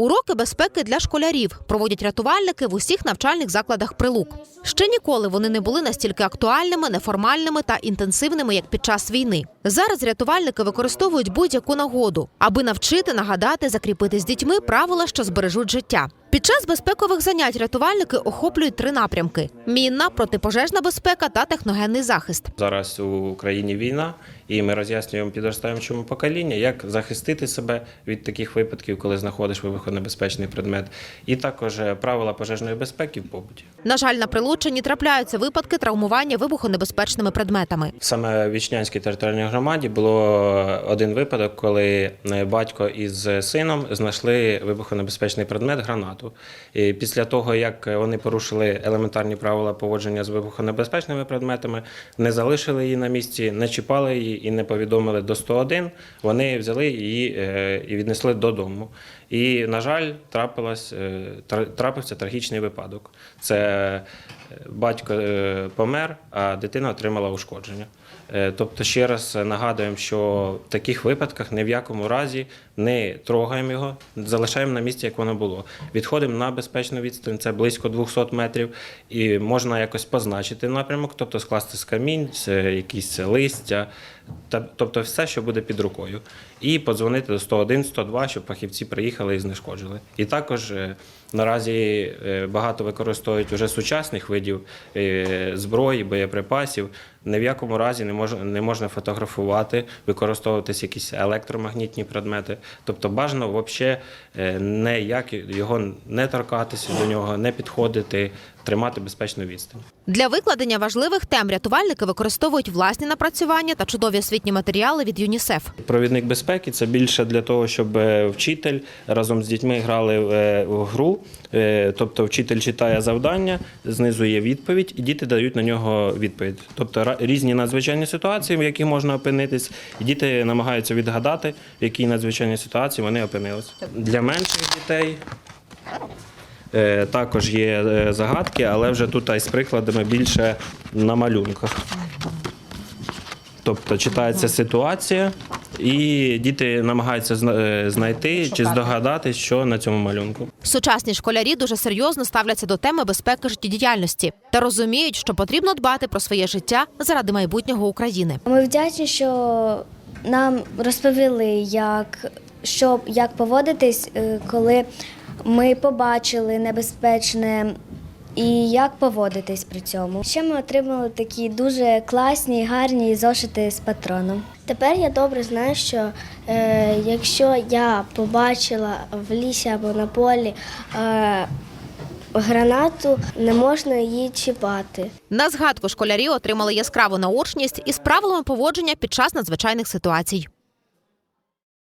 Уроки безпеки для школярів проводять рятувальники в усіх навчальних закладах прилук. Ще ніколи вони не були настільки актуальними, неформальними та інтенсивними, як під час війни. Зараз рятувальники використовують будь-яку нагоду, аби навчити, нагадати, закріпити з дітьми правила, що збережуть життя. Під час безпекових занять рятувальники охоплюють три напрямки: мінна, протипожежна безпека та техногенний захист. Зараз у Україні війна, і ми роз'яснюємо підростаючому поколінню, як захистити себе від таких випадків, коли знаходиш вибухонебезпечний предмет, і також е, правила пожежної безпеки в побуті. На жаль, на Прилуччині трапляються випадки травмування вибухонебезпечними предметами. Саме в Вічнянській територіальній громаді було один випадок, коли е, батько із сином знайшли вибухонебезпечний предмет гранату. І після того, як вони порушили елементарні правила поводження з вибухонебезпечними предметами, не залишили її на місці, не чіпали її і не повідомили до 101, вони взяли її е, і віднесли додому. І, на жаль, трапилось, е, трапився трагічний випадок. Це е, батько помер, а дитина отримала ушкодження. Тобто, ще раз нагадуємо, що в таких випадках ні в якому разі не трогаємо його, залишаємо на місці, як воно було. Відходимо на безпечну відстань, це близько 200 метрів, і можна якось позначити напрямок, тобто скласти з камінь, якісь листя, тобто все, що буде під рукою. І подзвонити до 101, 102, щоб фахівці приїхали і знешкоджили. І також е, наразі е, багато використовують вже сучасних видів е, зброї, боєприпасів. Ні в якому разі не можна, не можна фотографувати, використовуватись якісь електромагнітні предмети. Тобто бажано взагалі ніяк його не торкатися до нього, не підходити, тримати безпечну відстань. Для викладення важливих тем рятувальники використовують власні напрацювання та чудові освітні матеріали від ЮНІСЕФ. Провідник безпеки це більше для того, щоб е, вчитель разом з дітьми грали е, в гру. Е, Тобто вчитель читає завдання, знизу є відповідь, і діти дають на нього відповідь. Тобто різні надзвичайні ситуації, в яких можна опинитись, діти намагаються відгадати, в якій надзвичайній ситуації вони опинилися. Для менших дітей. е, Також є е, загадки, але вже тут із прикладами більше на малюнках. Тобто читається ситуація, і діти намагаються е, знайти чи здогадати, що на цьому малюнку. Сучасні школярі дуже серйозно ставляться до теми безпеки життєдіяльності та розуміють, що потрібно дбати про своє життя заради майбутнього України. Ми вдячні, що нам розповіли, як, що, як поводитись, е, коли ми побачили небезпечне і як поводитись при цьому. Ще ми отримали такі дуже класні, гарні зошити з патроном. Тепер я добре знаю, що е, якщо я побачила в лісі або на полі е, гранату, не можна її чіпати. На згадку школярі отримали яскраву наочність із правилами поводження під час надзвичайних ситуацій.